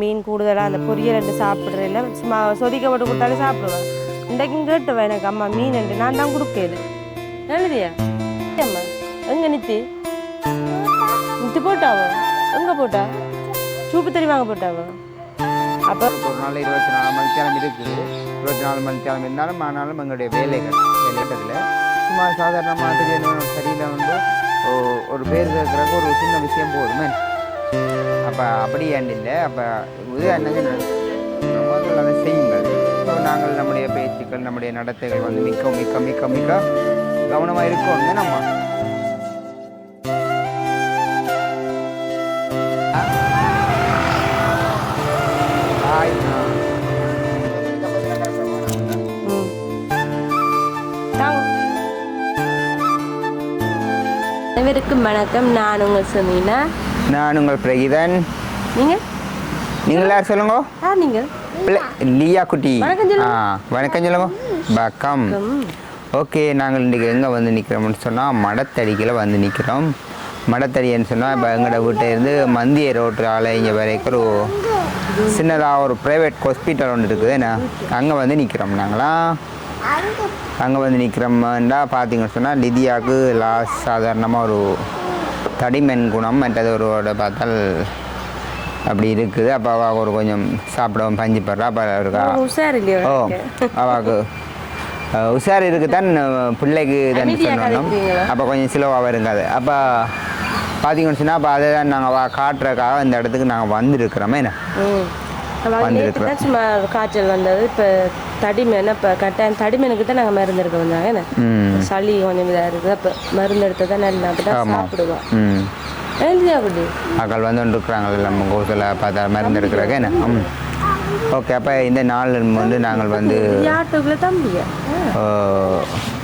மீன் கூடுதலாக அந்த பொரியல் என்று சாப்பிட்றதில்ல சும்மா சொதிக்க போட்டு கொடுத்தாலும் சாப்பிடுவேன். இன்றைக்கும் கேட்டுவேன் எனக்கு அம்மா மீன் என்று நான் தான் கொடுக்கேது எழுதியா? அம்மா எங்கே நித்தி? நித்தி போட்டாவோ எங்கே போட்டா? சூப்பு தறி வாங்க போட்டாவோ அப்போ ஒரு நாள் இருபத்தி நாலு மணி மணித்தேரம் இருக்குது இருபத்தி நாலு மணி மணித்தேரம் இருந்தாலும் ஆனாலும் எங்களுடைய வேலைகள் வேலைகளில் சும்மா சாதாரணமாக சரியில் வந்து ஒரு பேர் இருக்கிறக்கு ஒரு சின்ன விஷயம் போதுமே. அப்போ அப்படி ஏன் இல்லை? அப்போ இது என்னது முதல்ல அதை செய்யுங்கள். ஸோ நாங்கள் நம்முடைய பேச்சுக்கள் நம்முடைய நடத்தைகள் வந்து மிக்க மிக்க மிக்க மிக்க கவனமாக இருக்கோங்க நம்ம அனைவருக்கும் வணக்கம். நான் உங்கள் சுமீனா. நான் உங்கள் பிரகிதன். நீங்கள் நீங்கள் யார் சொல்லுங்க? நீங்கள். லியா குட்டி. ஆ வணக்கம் சொல்லுங்க. வணக்கம். ஓகே நாங்கள் இன்றைக்கி எங்கே வந்து நிற்கிறோம்னு சொன்னால் மடத்தடிக்கில் வந்து நிற்கிறோம். மடத்தடின்னு சொன்னால் இப்போ எங்களோட வீட்டில் இருந்து மந்திய ரோட்டால் இங்கே வரைக்கும் ஒரு சின்னதாக ஒரு ப்ரைவேட் ஹாஸ்பிட்டல் ஒன்று இருக்குது. என்ன? அங்கே வந்து நிற்கிறோம் நாங்களாம் அங்கே வந்து நிற்கிறோம்டா பார்த்தீங்கன்னு சொன்னால் லிதியாவுக்கு லாஸ்ட் சாதாரணமாக ஒரு தடிமென் குணம் மற்றது ஒரு பார்த்தால் அப்படி இருக்குது. அப்போ அவள் ஒரு கொஞ்சம் சாப்பிடவும் பஞ்சு படுறா அப்போ இருக்கா. ஓ? அவாக்கு உஷார் இருக்குதான் அஹ், பிள்ளைக்கு தான் சொல்லணும்? அப்போ கொஞ்சம் சிலவாக இருக்காது அப்போ பார்த்தீங்கன்னு சொன்னால் அப்போ அதை தான் நாங்கள் வா காட்டுறதுக்காக இந்த இடத்துக்கு நாங்கள் வந்திருக்கிறோமே. என்ன? வந்திருக்கிறோம். சும்மா காய்ச்சல் வந்தது. இப்போ தடிமேன இப்போ கட்டாயம் தடிமேனுக்கு தான் நாங்கள் மருந்து எடுக்க வந்தாங்க என்ன? சளி கொஞ்சம் இதாக இருக்குது. அப்போ மருந்து எடுத்தால் தான் நல்லா அப்போ தான் சாப்பிடுவோம் மக்கள் வந்து இருக்கிறாங்கல்ல நம்ம கோசில். பார்த்தா மருந்து எடுக்கிறக்கு என்ன? ஓகே அப்போ இந்த நாள் வந்து நாங்கள் வந்து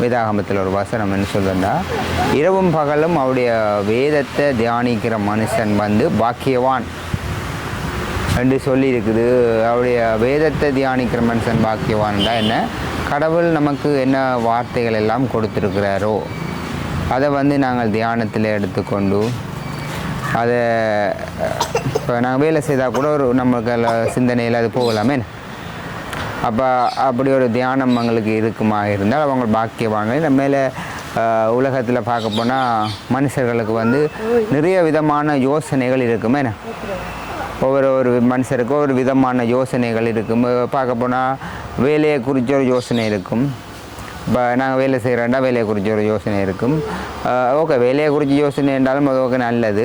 வேதாகமத்தில் ஒரு வசனம் என்ன சொல்லுன்னா இரவும் பகலும் அவருடைய வேதத்தை தியானிக்கிற மனுஷன் வந்து பாக்கியவான். என்று சொல்லி இருக்குது அவருடைய வேதத்தை தியானிக்கிற மனுஷன் பாக்கியவான்டா என்ன? கடவுள் நமக்கு என்ன வார்த்தைகள் எல்லாம் கொடுத்துருக்கிறாரோ அதை வந்து நாங்கள் தியானத்தில் எடுத்துக்கொண்டு அதை இப்போ நாங்கள் வேலை செய்தால் கூட ஒரு நமக்கு சிந்தனையில் அது போகலாமே அப்போ அப்படி ஒரு தியானம் அவங்களுக்கு இருக்குமா இருந்தால் அவங்க பாக்கியவாங்க நம்ம மேலே உலகத்தில் பார்க்க போனால் மனுஷர்களுக்கு வந்து நிறைய விதமான யோசனைகள் இருக்குமே? ஒவ்வொரு ஒரு மனுஷருக்கும் ஒரு விதமான யோசனைகள் இருக்கும். பார்க்க போனால் வேலையை குறித்த ஒரு யோசனை இருக்கும். இப்போ நாங்கள் வேலை செய்கிறோண்டா வேலையை குறித்த ஒரு யோசனை இருக்கும். ஓகே வேலையை குறித்த யோசனை என்றாலும் அது ஓகே நல்லது.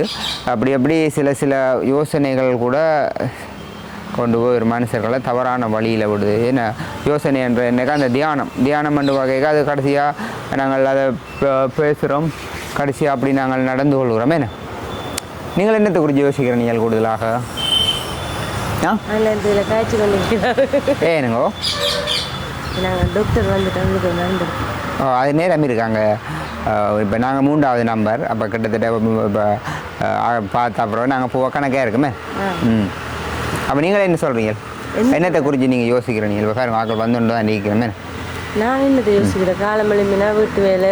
அப்படி அப்படி சில சில யோசனைகள் கூட கொண்டு போய் ஒரு மனுஷர்களை தவறான வழியில் விடுது. ஏன்னா யோசனை என்ற என்னக்கா? அந்த தியானம். தியானம் என்ற வகைக்கு அது கடைசியாக நாங்கள் அதை பேசுகிறோம் கடைசியாக அப்படி நாங்கள் நடந்து கொள்கிறோம். என்ன? நீங்கள் என்னத்தை குறித்து யோசிக்கிற நீங்கள் கூடுதலாக ஆ அதில் இந்த இதில் காய்ச்சி கொண்டு ஏனுங்கோ நாங்கள் டாக்டர் வந்துட்டு அது நேரம் இருக்காங்க இப்போ நாங்கள் மூன்றாவது நம்பர் அப்போ கிட்டத்தட்ட இப்போ பார்த்த அப்புறம் நாங்கள் பூ கணக்காக இருக்குமே? ம். அப்போ நீங்கள் என்ன சொல்கிறீங்க என்னத்தை குறித்து நீங்கள் யோசிக்கிறீங்க? இப்போ பாருங்க ஆக்கள் வந்து தான் நீக்கிறமே? நான் என்னத்தை யோசிக்கிறேன்? காலம் எழுப்பினா வீட்டு வேலை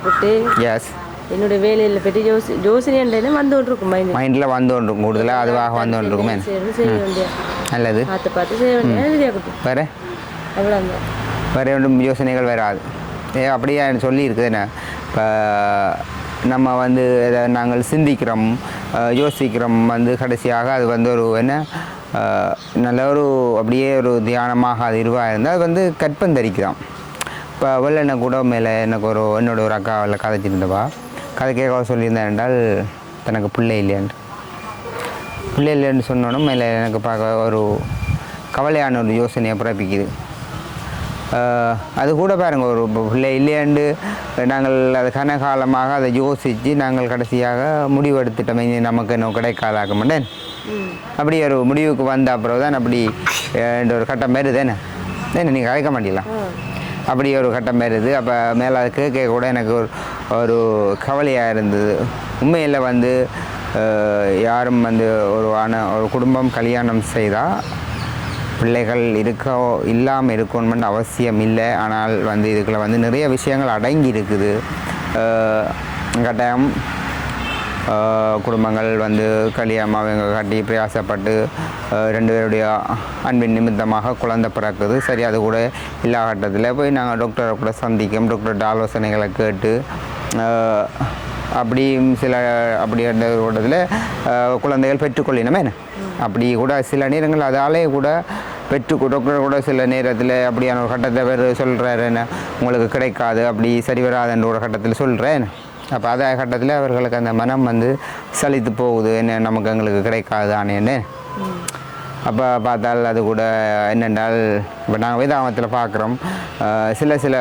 குட்டி எஸ் என்னுடைய வேலையில் பெட்டி யோசி யோசனை வந்து கொண்டு இருக்கும் மைண்ட் மைண்டில் வந்து ஒன்று கூடுதலாக அதுவாக வந்து ஒன்று இருக்குமே செய்யணும் செய்ய வேண்டிய நல்லது. பார்த்து பார்த்து செய்ய வேண்டிய வேறு? அவ்வளோதான் வேறு ஒன்றும் யோசனைகள் வராது ஏ அப்படியே சொல்லி இருக்குது என்ன? இப்போ நம்ம வந்து நாங்கள் சிந்திக்கிறோம். யோசிக்கிறோம். வந்து கடைசியாக அது வந்து ஒரு என்ன? நல்ல ஒரு அப்படியே ஒரு தியானமாக அது இருவாக இருந்தால் அது வந்து கற்பந்தரிக்கிறோம் இப்போ வெள்ளெண்ண கூட மேலே எனக்கு ஒரு என்னோட ஒரு அக்கா அவளை கதைச்சிருந்தவா? கதை கேட்க சொல்லியிருந்தேன் என்றால் தனக்கு பிள்ளை இல்லையான்னு பிள்ளை இல்லைன்னு சொன்னோன்னே மேலே எனக்கு பார்க்க ஒரு கவலையான ஒரு யோசனையை பிறப்பிக்குது. அது கூட பாருங்க ஒரு பிள்ளை இல்லையாண்டு நாங்கள் அது கனகாலமாக அதை யோசித்து நாங்கள் கடைசியாக முடிவெடுத்துட்டோம். இனி நமக்கு இன்னும் கிடைக்காதாக்க மாட்டேன். அப்படி ஒரு முடிவுக்கு வந்த அப்புறம் தான் அப்படி ஒரு கட்டம் வருது என்ன? என்ன நீங்கள் கதைக்க மாட்டீங்களா? அப்படி ஒரு கட்டம் வருது அப்போ மேலே அது கேட்க கூட எனக்கு ஒரு ஒரு கவலையாக இருந்தது. உண்மையில் வந்து யாரும் வந்து ஒரு ஆன ஒரு குடும்பம் கல்யாணம் செய்தால் பிள்ளைகள் இருக்க இல்லாமல் இருக்கணும்னு அவசியம் இல்லை. ஆனால் வந்து இதுக்குள்ள வந்து நிறைய விஷயங்கள் அடங்கி இருக்குது. கட்டாயம் குடும்பங்கள் வந்து கல்யாணம் அவங்க கட்டி பிரயாசப்பட்டு ரெண்டு பேருடைய அன்பின் நிமித்தமாக குழந்தை பிறக்குது. சரி அது கூட எல்லா கட்டத்தில் போய் நாங்கள் டாக்டரை கூட சந்திக்கும் டாக்டர்கிட்ட ஆலோசனைகளை கேட்டு அப்படியும் சில அப்படி அந்த கூட்டத்தில் குழந்தைகள் பெற்றுக்கொள்ளினமே அப்படி கூட சில நேரங்கள் அதாலே கூட பெற்று டாக்டர் கூட சில நேரத்தில் அப்படியான ஒரு கட்டத்தை பேர் சொல்கிறாரு என்ன? உங்களுக்கு கிடைக்காது அப்படி சரி வராதுன்ற ஒரு கட்டத்தில் சொல்கிறேன் அப்போ அதே கட்டத்தில் அவர்களுக்கு அந்த மனம் வந்து சலித்து போகுது என்ன நமக்கு எங்களுக்கு கிடைக்காது ஆனேன்னு அப்போ பார்த்தால் அது கூட என்னென்றால் இப்போ நாங்கள் வேதாகமத்தில் பார்க்குறோம் சில சில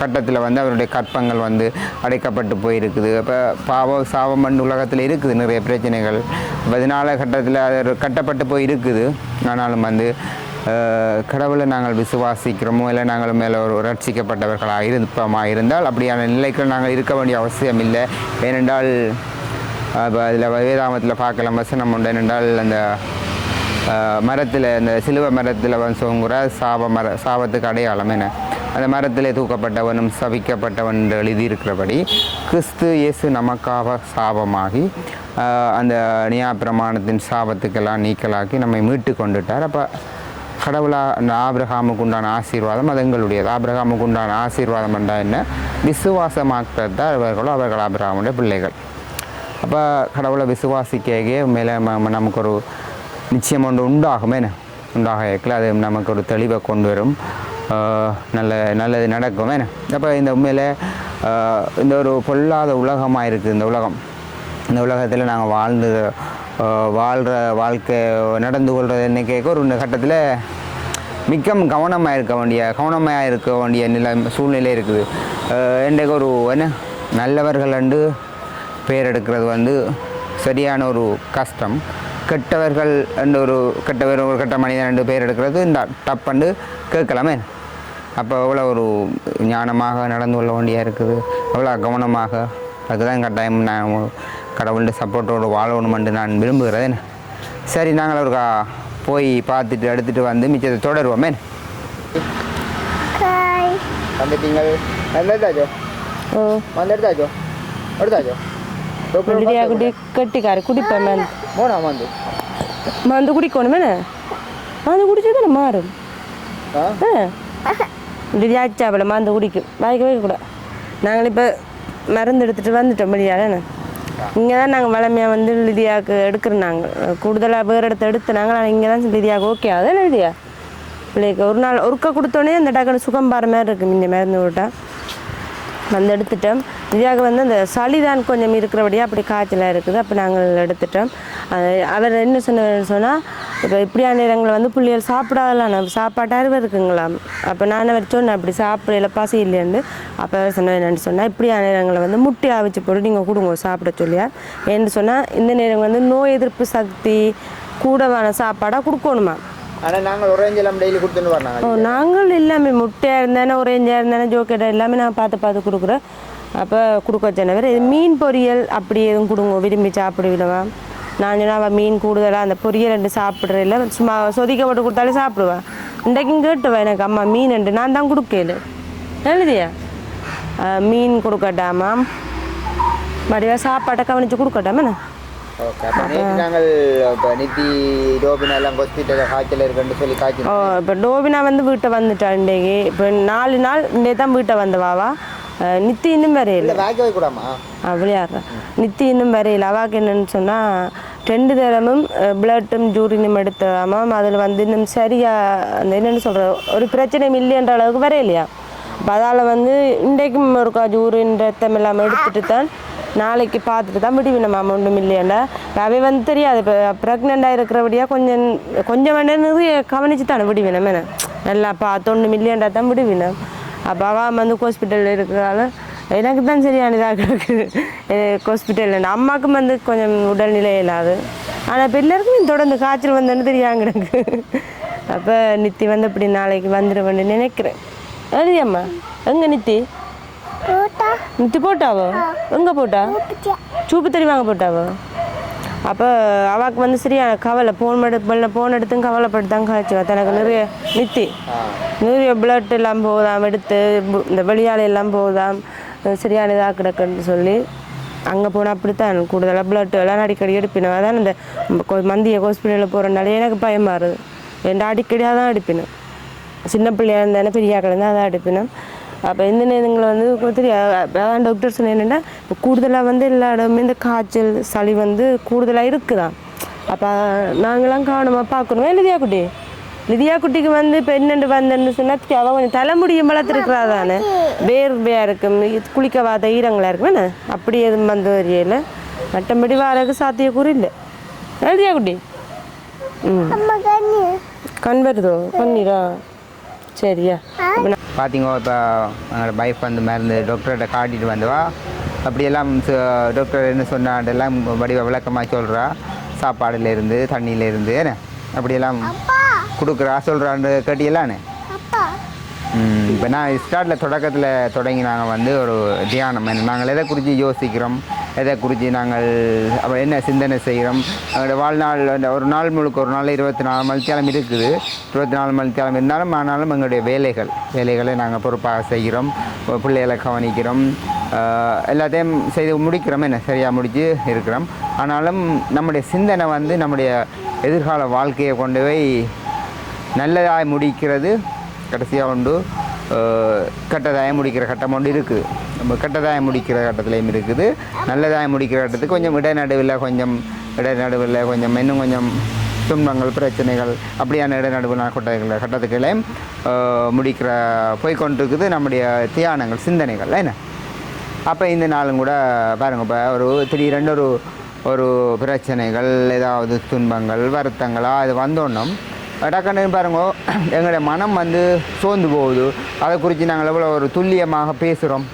கட்டத்தில் வந்து அவருடைய கற்பங்கள் வந்து அடைக்கப்பட்டு போயிருக்குது. அப்போ பாவம் சாபம் மண் உலகத்தில் இருக்குது நிறைய பிரச்சனைகள். பதினாலு கட்டத்தில் அது கட்டப்பட்டு போய் இருக்குது ஆனாலும் வந்து கடவுளை நாங்கள் விசுவாசிக்கிறோமோ இல்லை நாங்கள் மேலே ஒரு ரட்சிக்கப்பட்டவர்களாக இருப்போமா இருந்தால் அப்படியான நிலைக்கு நாங்கள் இருக்க வேண்டிய அவசியம் இல்லை. ஏனென்றால் இப்போ அதில் வேதாமத்தில் பார்க்கலாம்? வசனம் உண்டு. ஏனென்றால் அந்த மரத்தில் இந்த சிலுவை மரத்தில் வந்து சொங்குற சாப மர சாபத்துக்கு அடையாளம் என்ன? அந்த மரத்திலே தூக்கப்பட்டவனும் சபிக்கப்பட்டவன் என்று எழுதியிருக்கிறபடி கிறிஸ்து இயேசு நமக்காக சாபமாகி அந்த நியாபிரமாணத்தின் சாபத்துக்கெல்லாம் நீக்கலாக்கி நம்மை மீட்டு கொண்டுட்டார். அப்போ கடவுளா அந்த ஆபிரகாமுக்கு உண்டான ஆசீர்வாதம் அது எங்களுடையது. ஆபிரகாமுக்கு உண்டான ஆசீர்வாதம் என்றால் என்ன? விசுவாசமாக்கிறது தான் அவர்களோ அவர்கள் ஆபிரகாமுடைய பிள்ளைகள். அப்போ கடவுளை விசுவாசிக்கையே மேலே நமக்கு ஒரு நிச்சயம் ஒன்று உண்டாகுமே உண்டாக இருக்கல அது நமக்கு ஒரு தெளிவை கொண்டு வரும். நல்ல நல்லது நடக்குமே. அப்போ இந்த உண்மையில் இந்த ஒரு பொல்லாத உலகமாக இருக்குது இந்த உலகம். இந்த உலகத்தில் நாங்கள் வாழ்ந்து வாழ்கிற வாழ்க்கை நடந்து கொள்வது என்ன கேட்க ஒரு கட்டத்தில் மிக்க கவனமாக இருக்க வேண்டிய கவனமாக இருக்க வேண்டிய நிலை சூழ்நிலை இருக்குது. என்றைக்கு ஒரு என்ன? நல்லவர்கள் அண்டு பேர் எடுக்கிறது வந்து சரியான ஒரு கஷ்டம். கெட்டவர்கள் என்ற ஒரு கெட்டவர் ஒரு கெட்ட மனிதன் ரெண்டு பேர் எடுக்கிறது. இந்த டப்பண்டு கேட்கலாமே. அப்போ எவ்வளோ ஒரு ஞானமாக நடந்து கொள்ள வேண்டியா இருக்குது. எவ்வளோ கவனமாக. அதுதான் கட்டாயம். நான் கடவுளுடைய சப்போர்ட்டோடு வாழணுமென்று நான் விரும்புகிறேன். சரி நாங்கள் ஒரு போய் பார்த்துட்டு எடுத்துகிட்டு வந்து மிச்சத்தை தொடருவோமே. Kai. வந்துட்டீங்கள். வந்துட்டாச்சோ வந்துட்டாச்சோ எடுத்தாச்சோ? லிடியா குடி கட்டிக்காரு குடிப்பேன் மந்து போனா வந்து மந்து குடிக்கணுமே மந்து குடிச்சா தானே மாறும் லிடியா ஆச்சாப்பில் மந்து குடிக்கும் வாய்க்க வைக்க கூட நாங்கள் இப்போ மருந்து எடுத்துகிட்டு வந்துட்டோம் வெளியால் இங்கே தான் நாங்கள் வளமையாக வந்து லிதியாவுக்கு எடுக்கிறோம் நாங்கள் கூடுதலாக வேறு இடத்த எடுத்து நாங்கள் ஆனால் இங்கே தான் லிதியாவுக்கு ஓகே அதான் லிதியா பிள்ளைக்கு ஒரு நாள் ஒருக்கா கொடுத்தோன்னே அந்த டக்குனு சுகம் பாரு மாதிரி இருக்குது இந்த மருந்து விட்டா வந்து எடுத்துட்டோம். இதாக வந்து அந்த சளிதான் கொஞ்சம் இருக்கிறபடியாக அப்படி காய்ச்சலாக இருக்குது. அப்போ நாங்கள் எடுத்துட்டோம். அவர் என்ன சொன்னார் சொன்னால் இப்போ இப்படியான நேரங்களில் வந்து பிள்ளைகள் சாப்பிடாதலாம் நம்ம சாப்பாட்டு அறிவு இருக்குங்களாம். அப்போ நான் அவர் சொன்னேன் அப்படி சாப்பிடல பசி இல்லைன்னு அப்போ அவர் சொன்ன என்னென்னு சொன்னால் இப்படியான நேரங்களில் வந்து முட்டை அவிச்சு போட்டு நீங்கள் கொடுங்க சாப்பிட சொல்லியா. என்று சொன்னால் இந்த நேரம் வந்து நோய் எதிர்ப்பு சக்தி கூடவான சாப்பாடாக கொடுக்கணுமா ஆனால் நாங்கள் ஒரேஞ்செல்லாம் டெய்லி கொடுத்துட்டு வரணாங்க ஓ நாங்கள் எல்லாமே முட்டையாக இருந்தானே ஒரேஞ்சாக இருந்தானே ஜோக்கெட்டா எல்லாமே நான் பார்த்து பார்த்து கொடுக்குறேன் அப்போ கொடுக்க சொன்னவர் இது மீன் பொரியல் அப்படி எதுவும் கொடுங்க விரும்பி சாப்பிடுவிடவா நான் சொன்னா அவள் மீன் கூடுதலாக அந்த பொரியல் ரெண்டு சாப்பிட்றதில்ல சும்மா சொதிக்க போட்டு கொடுத்தாலே சாப்பிடுவேன் இன்றைக்கும் கேட்டுவா எனக்கு அம்மா மீன் ரெண்டு நான் தான் கொடுக்கல எழுதியா? அஹ், மீன் கொடுக்கட்டாமா மறுபடியும் சாப்பாட்டை கவனித்து கொடுக்கட்டாமா என்ன ஓகே அப்போ நேற்று நாங்கள் இப்போ நித்தி ரோபினா எல்லாம் ஹாஸ்பிட்டலில் காய்ச்சல் இருக்குன்னு சொல்லி காய்ச்சல் ஓ இப்போ டோபினா வந்து வீட்டை வந்துட்டா இன்றைக்கு இப்போ நாலு நாள் இன்றைக்கு தான் வீட்டை வந்தவாவா அஹ், நித்தி இன்னும் வரையில. இல்லை வேக வைக்கூடாமா விளையாடுறேன் நித்தி இன்னும் வரையில. அவாக்கு என்னன்னு சொன்னால் ரெண்டு தரமும் பிளட்டும் ஜூரினும் எடுத்தாமாம் அதில் வந்து இன்னும் சரியா அந்த என்னென்னு சொல்கிற ஒரு பிரச்சனையும் இல்லைன்ற அளவுக்கு வரையிலையா? அப்போ அதால் வந்து இன்றைக்கும் ஒருக்கா ஜூரின் ரத்தம் எல்லாம் எடுத்துட்டு தான் நாளைக்கு பார்த்துட்டு தான் விடுவினம்மா அமௌண்ட்டும் இல்லையாண்டா அவை வந்து தெரியாது. இப்போ ப்ரெக்னெண்ட்டாக இருக்கிறபடியாக கொஞ்சம் கொஞ்சம் வேண்டாம் நிறைய கவனிச்சு தானே விடுவினம் என்ன. நல்லா பார்த்து ஒன்றும் தான் விடுவினம் அப்போ அவள் வந்து ஹாஸ்பிட்டலில் இருக்கிறாள். எனக்கு தான் சரியானதாக இருக்குது ஹாஸ்பிட்டலில் அம்மாவுக்கும் வந்து கொஞ்சம் உடல்நிலை இல்லாது. ஆனால் இப்போ எல்லாருக்கும் தொடர்ந்து காய்ச்சல் வந்தேன்னு தெரியாங்க எனக்கு. அப்போ நித்தி வந்து அப்படி நாளைக்கு வந்துடுவேன்னு நினைக்கிறேன். எழுதியம்மா எங்கே நித்தி? நித்தி போட்டாவோ? எங்கே போட்டா. சூப்பு தறி வாங்க போட்டாவோ? அப்போ அவாக்கு வந்து சரியான கவலை ஃபோன் எடுத்து ஃபோன் எடுத்தும் கவலைப்பட்டு காய்ச்சுவா தனக்கு நிறைய நித்தி. நிறைய பிளட் எல்லாம் போதாம் எடுத்து இந்த வெளியால் எல்லாம் போதாம் சரியான இதாக கிடக்குன்னு சொல்லி அங்கே போனால் அப்படித்தான். கூடுதலாக பிளட் எல்லாம் அடிக்கடி எடுப்பினோம் அதான் இந்த மந்திய ஹாஸ்பிட்டலில் போகிறனால எனக்கு பயமாக இருது ரெண்டு அடிக்கடியாக தான் எடுப்பினோம் சின்ன பிள்ளையா இருந்தானே பெரியாக்கள் இருந்தால் அதான் எடுப்பினோம் அப்போ இந்த நேரங்களை வந்து கொ- தெரியாது அதான் டாக்டர் சொன்ன என்னென்னா இப்போ கூடுதலாக வந்து எல்லா இடமுமே இந்த காய்ச்சல் சளி வந்து கூடுதலாக இருக்குதான் அப்போ நாங்களாம் காணுமா பார்க்கணுமா? லிதியா குட்டி? லிதியா குட்டிக்கு வந்து என்னென்று வந்தேன்னு சொன்னால் அவள் கொஞ்சம் தலைமுடியும் வளர்த்துருக்கிறா தானே வேர்வையாக இருக்கும் இது குளிக்க வாத ஈரங்களாக இருக்கும் அப்படி எதுவும் வந்து வரையில மற்றபடி வாரக்கு சாத்தியக்கூறு இல்லை. லிதியா குட்டி? ம். கண் வருதோ? கண்ணீரா? சரியா? பார்த்தீங்க இப்போ எங்களோட பைஃப் வந்து மருந்து டாக்டர்கிட்ட காட்டிட்டு வந்தவா அப்படியெல்லாம் ச- டாக்டர் என்ன சொன்னாண்டெல்லாம் வடிவ விளக்கமாக சொல்கிறா சாப்பாடுலேருந்து தண்ணியிலேருந்து என்ன? அப்படியெல்லாம் கொடுக்குறா சொல்கிறான்னு கேட்டியலான்னு இப்போ நான் ஸ்டார்டில் தொடக்கத்தில் தொடங்கி நாங்கள் வந்து ஒரு தியானம். என்ன நாங்கள் எதை குறித்து யோசிக்கிறோம்? எதை குறித்து நாங்கள் அப்ப என்ன சிந்தனை செய்கிறோம்? எங்களோட வாழ்நாள் அந்த ஒரு நாள் முழுக்க ஒரு நாள் இருபத்தி நாலு மணித்தியாலம் இருக்குது. இருபத்தி நாலு மணித்தியாலம் இருந்தாலும் ஆனாலும் எங்களுடைய வேலைகள் வேலைகளை நாங்கள் பொறுப்பாக செய்கிறோம். பிள்ளைகளை கவனிக்கிறோம். எல்லாத்தையும் செய்து முடிக்கிறோம். என்ன? சரியாக முடித்து இருக்கிறோம். ஆனாலும் நம்முடைய சிந்தனை வந்து நம்முடைய எதிர்கால வாழ்க்கையை கொண்டு போய் நல்லதாக முடிக்கிறது. கடைசியாக உண்டு. கட்டதாயம் முடிக்கிற கட்டம் ஒன்று இருக்குது நம்ம கெட்டதாய் முடிக்கிற கட்டத்துலேயும் இருக்குது. நல்லதாயம் முடிக்கிற கட்டத்துக்கு கொஞ்சம் இடைநடுவில் கொஞ்சம் இடைநடுவில் கொஞ்சம் இன்னும் கொஞ்சம் துன்பங்கள் பிரச்சனைகள் அப்படியான இடைநடுவில் கட்டங்களை கட்டத்துக்களையும் முடிக்கிற போய்கொண்டிருக்குது நம்முடைய தியானங்கள் சிந்தனைகள் என்ன? அப்போ இந்த நாளும் கூட பாருங்க இப்போ ஒரு திடீரென்று ஒரு ஒரு பிரச்சனைகள் ஏதாவது துன்பங்கள் வருத்தங்களா அது வந்தோன்னும் டக்குன்னு பாருங்க. எங்களுடைய மனம் வந்து சோர்ந்து போகுது. அதை குறித்து நாங்கள் எவ்வளோ ஒரு துல்லியமாக பேசுகிறோம்.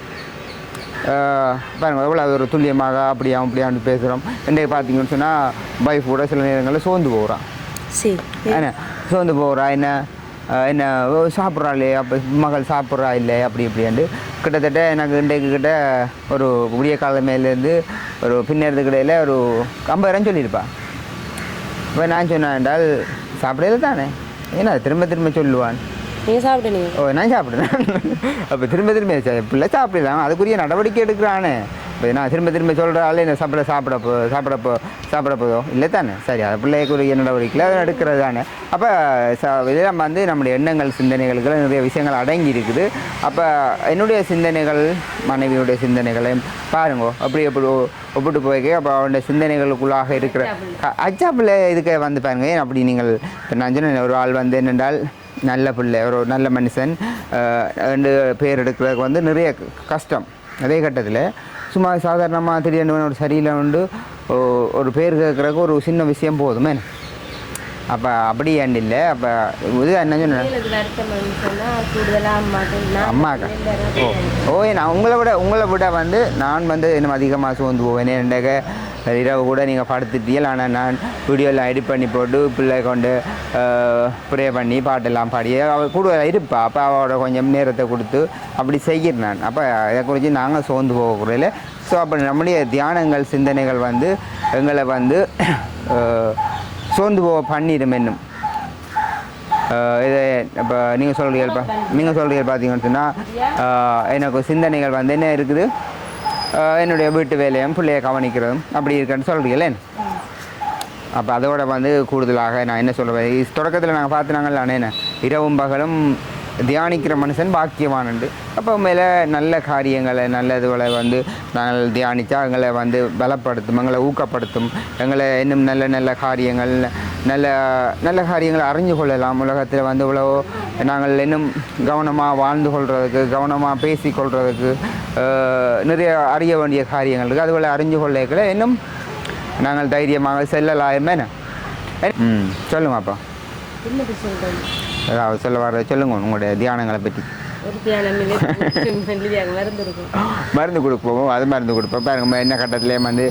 பாருங்க எவ்வளோ ஒரு துல்லியமாக அப்படியா அப்படியான்னு பேசுகிறோம். இன்றைக்கு பார்த்தீங்கன்னு சொன்னால் பைஃப் கூட சில நேரங்களில் சோர்ந்து போகிறான். சரி. என்ன? சோர்ந்து போகிறா என்ன? என்ன? ஓ, சாப்பிட்றாளே அப்போ மகள் சாப்பிட்றா இல்லை? அப்படி இப்படின்ட்டு கிட்டத்தட்ட எனக்கு இன்றைக்கு கிட்ட ஒரு விடிய காலமேலேருந்து ஒரு பின்னேறது கிடையில ஒரு ஐம்பதாயிரம் சொல்லியிருப்பா. இப்போ நான் சொன்னேன் என்றால் சாப்பிடையில தானே? ஏன்னா திரும்ப திரும்ப சொல்லுவான்? நீங்கள் சாப்பிட்டீங்க ஓ நான் சாப்பிடுறேன். அப்போ திரும்ப திரும்ப பிள்ளை சாப்பிடலாம் அதுக்குரிய நடவடிக்கை எடுக்கிறானே. இப்போ நான் திரும்ப திரும்ப சொல்கிறாலே என்ன சாப்பிட சாப்பிட போ சாப்பிட போ சாப்பிட போதோ? இல்லை தானே? சரி அது பிள்ளைக்குரிய நடவடிக்கையில் அதை எடுக்கிறது தானே. அப்போ ச இதெல்லாம் வந்து நம்முடைய எண்ணங்கள் சிந்தனைகளுக்கு நிறைய விஷயங்கள் அடங்கி இருக்குது. அப்போ என்னுடைய சிந்தனைகள் மனைவியுடைய சிந்தனைகளையும் பாருங்க. அப்படி எப்படி ஒப்பிட்டு போய்க்க அப்போ அவனுடைய சிந்தனைகளுக்குள்ளாக இருக்கிற அச்சா பிள்ளை இதுக்கு வந்து பாருங்க. ஏன் அப்படி நீங்கள் இப்போ நான் சொன்னேன் ஒரு ஆள் வந்து என்னென்றால் நல்ல பிள்ளை ஒரு நல்ல மனுஷன். ரெண்டு பேர் எடுக்கிறதுக்கு வந்து நிறைய கஷ்டம். அதே கட்டத்தில் சும்மா சாதாரணமாக திடீர்னு ஒரு சரியில்லை உண்டு ஒரு பேர் கேட்குறதுக்கு ஒரு சின்ன விஷயம் போதுமே. அப்போ அப்படி ஏன் இல்லை? அப்போ இது என்ன சொன்ன? அம்மாக்கா ஓ ஓ நான் உங்களை விட உங்களை விட வந்து நான் வந்து இன்னும் அதிகமாக சோர்ந்து போவேன் என்னங்க இரவு கூட நீங்கள் படுத்துட்டீங்க ஆனால் நான் வீடியோலாம் எடிட் பண்ணி போட்டு பிள்ளை கொண்டு ப்ரே பண்ணி பாட்டெல்லாம் பாடி அவள் கூட இருப்பா. அப்போ அவளோட கொஞ்சம் நேரத்தை கொடுத்து அப்படி செய்கிறேன் நான். அப்போ இதை குறித்து நாங்கள் சோர்ந்து போகக்கூடாது ஸோ அப்போ நம்முடைய தியானங்கள் சிந்தனைகள் வந்து எங்களை வந்து சோர்ந்து போக பண்ணிடும் என்னும். இது இப்போ நீங்கள் சொல்கிறீர்கள் நீங்கள் சொல்கிறீர்கள் பார்த்தீங்கன்னு சொன்னால் எனக்கு சிந்தனைகள் வந்து என்ன இருக்குது? என்னுடைய வீட்டு வேலையும் பிள்ளையை கவனிக்கிறதும் அப்படி இருக்குன்னு சொல்கிறீங்களே அப்போ அதோட வந்து கூடுதலாக நான் என்ன சொல்கிறேன் தொடக்கத்தில் நாங்கள் பார்த்துனாங்கல்ல என்ன? இரவும் பகலும் தியானிக்கிற மனுஷன் பாக்கியவானுண்டு அப்போ மேலே நல்ல காரியங்களை நல்ல இதுகளை வந்து நாங்கள் தியானித்தா எங்களை வந்து பலப்படுத்தும் எங்களை ஊக்கப்படுத்தும். எங்களை இன்னும் நல்ல நல்ல காரியங்கள் நல்ல நல்ல காரியங்களை அறிஞ்சு கொள்ளலாம். உலகத்தில் வந்து இவ்வளோ நாங்கள் இன்னும் கவனமாக வாழ்ந்து கொள்றதுக்கு கவனமாக பேசி கொள்றதுக்கு ஆஹ், நிறைய அறிய வேண்டிய காரியங்கள் இருக்குது அதுபோல் அறிஞ்சு கொள்ளல இன்னும் நாங்கள் தைரியமாக செல்லலாமே. ம். சொல்கிறேன் ஏதாவது சொல்ல வர சொல்லுங்க உங்களுடைய தியானங்களை பற்றி. மருந்து கொடுப்போம் அது மருந்து கொடுப்போம். பாருங்க என்ன கட்டத்துலேயே வந்து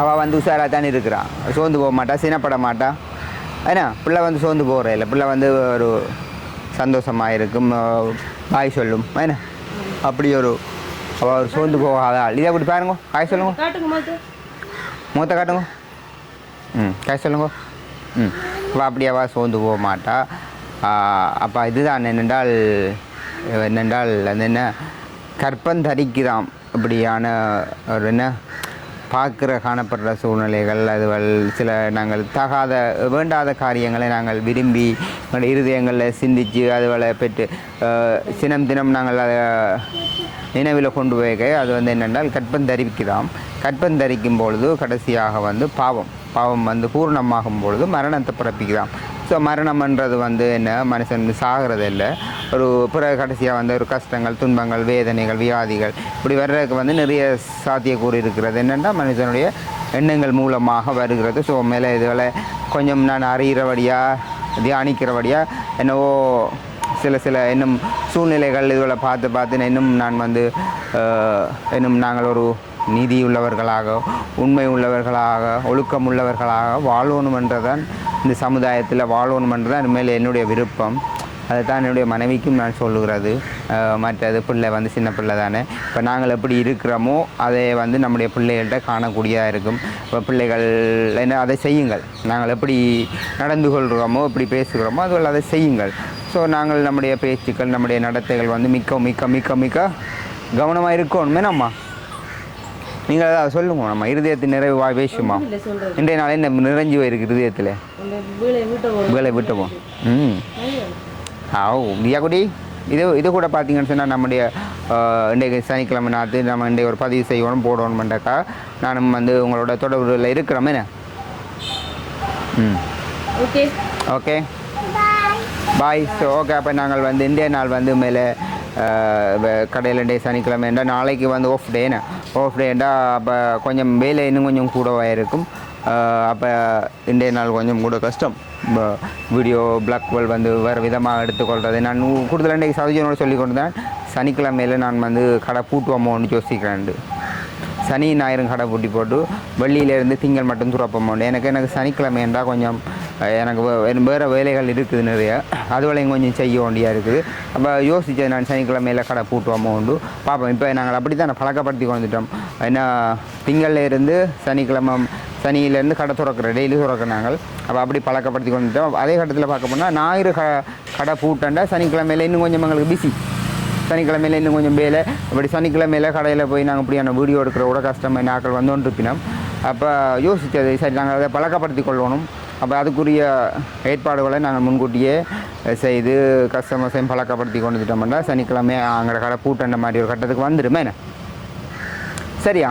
அவள் வந்து உஷாராக தானே இருக்கிறான் சோர்ந்து போக மாட்டா சினப்பட மாட்டா. ஏன்னா பிள்ளை வந்து சோர்ந்து போகிற இல்லை. பிள்ளை வந்து ஒரு சந்தோஷமாக இருக்கும் பாய் சொல்லும். என்ன அப்படி ஒரு அவள் ஒரு சோர்ந்து போகாத ஆள். இதை அப்படி பாருங்க காய் சொல்லுங்க. மூத்த காட்டுங்க. ம் காய் சொல்லுங்க. ம். அவள் அப்படியாவா சோர்ந்து போக மாட்டா? அப்போ இதுதான் என்னென்றால் என்னென்றால் அது என்ன? கற்பந்தரிக்குதாம் அப்படியான ஒரு என்ன? பார்க்குற காணப்படுற சூழ்நிலைகள் அதுவள் சில நாங்கள் தகாத வேண்டாத காரியங்களை நாங்கள் விரும்பி எங்களுடைய இருதயங்களில் சிந்தித்து அதுவளை பெற்று சினம் தினம் தினம் நாங்கள் அதை நினைவில் கொண்டு போய் அது வந்து என்னென்றால் கற்பந்தரிக்கிறோம் கற்பந்தரிக்கும் பொழுது கடைசியாக வந்து பாவம். பாவம் வந்து பூர்ணமாகும் பொழுது மரணத்தை பிறப்பிக்கிறான். ஸோ மரணம்ன்றது வந்து என்ன? மனுஷன் சாகிறது இல்லை. ஒரு பிற கடைசியாக வந்து ஒரு கஷ்டங்கள் துன்பங்கள் வேதனைகள் வியாதிகள் இப்படி வர்றதுக்கு வந்து நிறைய சாத்தியக்கூறு இருக்கிறது. என்னென்னா மனுஷனுடைய எண்ணங்கள் மூலமாக வருகிறது. ஸோ மேலே இதுகளை கொஞ்சம் நான் அறிகிறபடியாக தியானிக்கிறபடியாக என்னவோ சில சில இன்னும் சூழ்நிலைகள் இதுகளை பார்த்து பார்த்து இன்னும் நான் வந்து இன்னும் நாங்கள் ஒரு நீதி உள்ளவர்களாக உண்மை உள்ளவர்களாக ஒழுக்கம் உள்ளவர்களாக வாழணுமென்றதான் இந்த சமுதாயத்தில் வாழணுமென்றதான் இனிமேல் என்னுடைய விருப்பம். அதுதான் என்னுடைய மனைவிக்கும் நான் சொல்லுகிறது. மற்றது பிள்ளை வந்து சின்ன பிள்ளை தானே. இப்போ நாங்கள் எப்படி இருக்கிறோமோ அதை வந்து நம்முடைய பிள்ளைகள்கிட்ட காணக்கூடியதாக இருக்கும். இப்போ பிள்ளைகள் என்ன அதை செய்யுங்கள். நாங்கள் எப்படி நடந்து கொள்கிறோமோ எப்படி பேசுகிறோமோ அதுகள் அதை செய்யுங்கள். ஸோ நாங்கள் நம்முடைய பேச்சுக்கள் நம்முடைய நடத்தைகள் வந்து மிக்க மிக்க மிக்க மிக்க கவனமாக இருக்கணுமே நம்ம நீங்கள் அதை சொல்லுங்க நம்ம இருதயத்தின் நிறைவு வாய் பேசுமா இன்றைய நாளே என்ன நிறைஞ்சு போயிருக்கு இருதயத்தில். இந்த வேலை விட்டுவோம் ம். ஆ தியாகுடி இது இது கூட பார்த்தீங்கன்னு சொன்னால் நம்முடைய இன்றைக்கு சனிக்கிழமை நாற்று நம்ம இன்றைக்கு ஒரு பதிவு செய்யணும் போடணுமெண்டாக்கா நானும் வந்து உங்களோட தொடர்பில் இருக்கிறோமே என்ன? ம். Okay. Okay. Bye so okay அப்போ நாங்கள் வந்து இந்திய நாள் வந்து மேலே கடையில் டே சனிக்கிழமைண்டா நாளைக்கு வந்து ஆஃப் டேண்ணே ஆஃப் டேண்டா அப்போ கொஞ்சம் வேலை இன்னும் கொஞ்சம் கூடவாக இருக்கும் அப்போ இன்றைய நாள் கொஞ்சம் கூட கஷ்டம். வீடியோ பிளாக்வெல் வந்து வேறு விதமாக எடுத்துக்கொள்கிறது நான் கூடுதல் இன்றைக்கு சதஜனோட சொல்லி கொண்டு தான் சனிக்கிழமையில் நான் வந்து கடை பூட்டுவோமோன்னு யோசிக்கிறேன். சனி ஞாயிறும் கடை பூட்டி போட்டு வெள்ளியிலேருந்து திங்கள் மட்டும் துறப்போம். எனக்கு எனக்கு சனிக்கிழமை என்றால் கொஞ்சம் எனக்கு வேறு வேலைகள் இருக்குது நிறைய. அதுவளையும் கொஞ்சம் செய்ய வேண்டியா இருக்குது. அப்போ யோசித்தேன் நான் சனிக்கிழமையில் கடை பூட்டுவோமோ உண்டு பார்ப்போம் இப்போ நாங்கள் அப்படி தான் பழக்கப்படுத்தி கொண்டுட்டோம். ஏன்னா திங்கள்ல இருந்து சனிக்கிழமை சனியிலேருந்து கடை திறக்கிற டெய்லி திறக்கிற நாங்கள். அப்போ அப்படி பழக்கப்படுத்தி கொண்டுட்டோம். அதே கட்டத்தில் பார்க்க போனால் ஞாயிறு க கடை பூட்டண்டா சனிக்கிழமையில் இன்னும் கொஞ்சம் எங்களுக்கு பிஸி சனிக்கிழமையில இன்னும் கொஞ்சம் வேலை. இப்படி சனிக்கிழமையில கடையில் போய் நாங்கள் இப்படியான வீடியோ எடுக்கிற கூட கஷ்டமாக நாட்கள் வந்து இருப்பினோம் அப்போ யோசித்தது சரி நாங்கள் அதை பழக்கப்படுத்தி கொள்ளணும் அப்போ அதுக்குரிய ஏற்பாடுகளை நாங்கள் முன்கூட்டியே செய்து கஸ்டமர்ஸையும் பழக்கப்படுத்தி கொண்டு வந்துட்டோம்னா சனிக்கிழமை அங்கே கடை பூட்டண்ட மாதிரி ஒரு கட்டத்துக்கு வந்துடுமே என்ன? சரியா?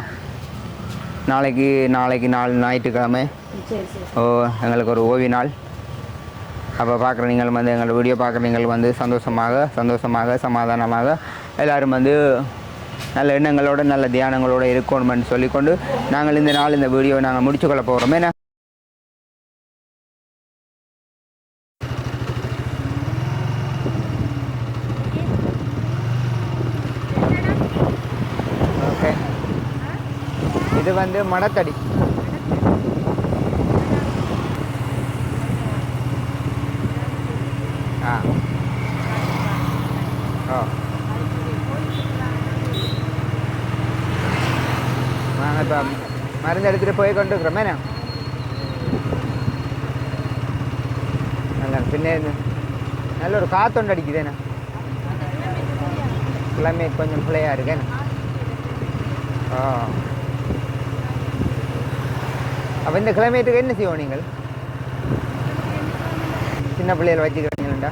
நாளைக்கு நாளைக்கு நாள் ஞாயிற்றுக்கிழமை. ஓ எங்களுக்கு ஒரு ஓய்வு நாள். அப்போ பார்க்குற நீங்கள் வந்து எங்களோட வீடியோ பார்க்குற நீங்கள் வந்து சந்தோஷமாக சந்தோஷமாக சமாதானமாக எல்லாரும் வந்து நல்ல எண்ணங்களோட நல்ல தியானங்களோட இருக்கணும்னு சொல்லிக்கொண்டு நாங்கள் இந்த நாள் இந்த வீடியோ நாங்கள் முடிச்சுக்கொள்ள போகிறோம் என்ன? இது வந்து மடத்தடி. ஆ. ஓ. இப்போ மருந்து எடுத்துகிட்டு போய் கொண்டு இருக்கிறோமே என்ன நல்ல பின்னே நல்ல ஒரு காத்தொண்டு அடிக்குதேண்ணே கிளைமேட் கொஞ்சம் பிள்ளையாக இருக்கேன் ஓ அப்போ இந்த கிளைமேட்டுக்கு என்ன செய்வோம் நீங்கள் சின்ன பிள்ளைகளை வச்சுக்கிறீங்களா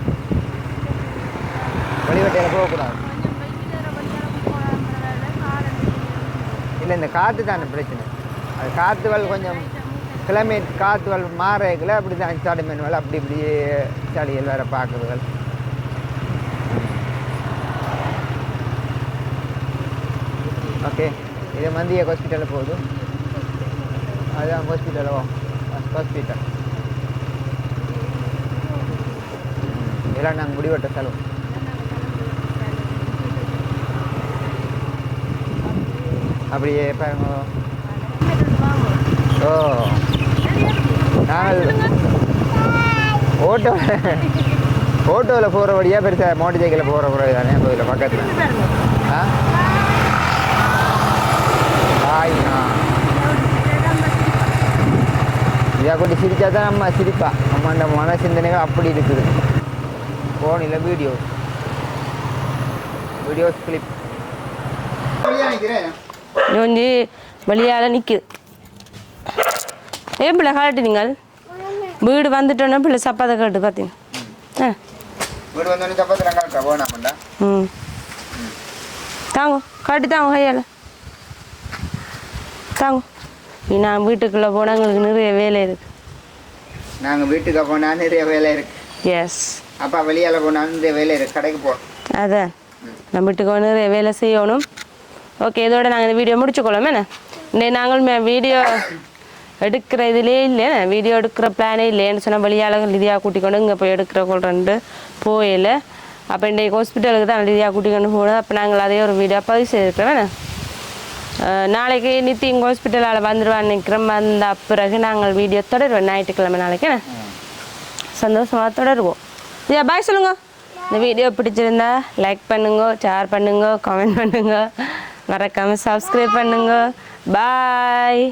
வழிவட்டையில் போகக்கூடாது இல்லை இந்த காற்று தானே பிரச்சனை. அது காற்றுகள் கொஞ்சம் கிளைமேட் வல் மாறக்குள்ள அப்படி தான் மீன் வேலை அப்படி இப்படி சாடிகள் வேறு பார்க்குறதுகள் ஓகே இது மந்திய ஹாஸ்பிட்டலில் போகுது. அதுதான் ஹாஸ்பிட்டலோ ஹாஸ்பிட்டல் இதெல்லாம் நாங்கள் முடிவெட்ட செலவு. அப்படியே பாருங்க. ஓ. நாங்கள் ஓட்டோ ஓட்டோவில் போகிற வழியாக பெருசாக மோட்டர் சைக்கிளில் போகிற வழி தானே கோயிலில் பக்கத்தில். ஆ? ஆயினா இதை கொண்டு சிரிச்சா தான் நம்ம சிரிப்பா. நம்ம அந்த மன சிந்தனைகள் அப்படி இருக்குது. ஃபோனில் வீடியோ வீடியோஸ் கிளிப் நினைக்கிறேன்? கொஞ்சி வெளியால் நிற்குது ஏன் பிள்ளை காட்டு நீங்கள் வீடு வந்துட்டோன்னா பிள்ளை சப்பாத்தை காட்டு பார்த்தீங்க ஆ. வீடு வந்தோடனே சப்பாத்தி நாங்கள் போனாமண்டா ம். தாங்க காட்டி தாங்க கையால். தாங்க. நான் வீட்டுக்குள்ளே போனால் எங்களுக்கு நிறைய வேலை இருக்கு. நாங்கள் வீட்டுக்கு போனால் நிறைய வேலை இருக்கு. எஸ் அப்பா வெளியால் போனால் நிறைய வேலை இருக்கு. கடைக்கு போ. அதான். நம்ம வீட்டுக்கு வந்து நிறைய வேலை செய்யணும். ஓகே இதோட நாங்கள் இந்த வீடியோ முடிச்சுக்கொள்ளோம் என்ன? இன்னைக்கு நாங்கள் வீடியோ எடுக்கிற இதுலேயே இல்லைண்ணே வீடியோ எடுக்கிற பிளானே இல்லைன்னு சொன்னால் வெளியால் லிதியா கூட்டிக்கொண்டு இங்கே போய் எடுக்கிற கொள்றேன்ட்டு போயில. அப்போ இன்றைக்கு ஹாஸ்பிட்டலுக்கு தான் லிதியா கூட்டிக்கொண்டு போனோம் அப்போ நாங்கள் அதே ஒரு வீடியோ பதிவு செய்திருக்கிறோம். அஹ் நாளைக்கு நித்தி இங்கே ஹாஸ்பிட்டலால் வந்துடுவான்னு நினைக்கிறோம். வந்த பிறகு நாங்கள் வீடியோ தொடருவோம். ஞாயிற்றுக்கிழமை நாளைக்கு. சந்தோஷமாக தொடருவோம். ஐயா பாய் சொல்லுங்க. இந்த வீடியோ பிடிச்சிருந்தா லைக் பண்ணுங்க ஷேர் பண்ணுங்க கமெண்ட் பண்ணுங்க. மறக்காமல் சப்ஸ்கிரைப் பண்ணுங்க. பாய்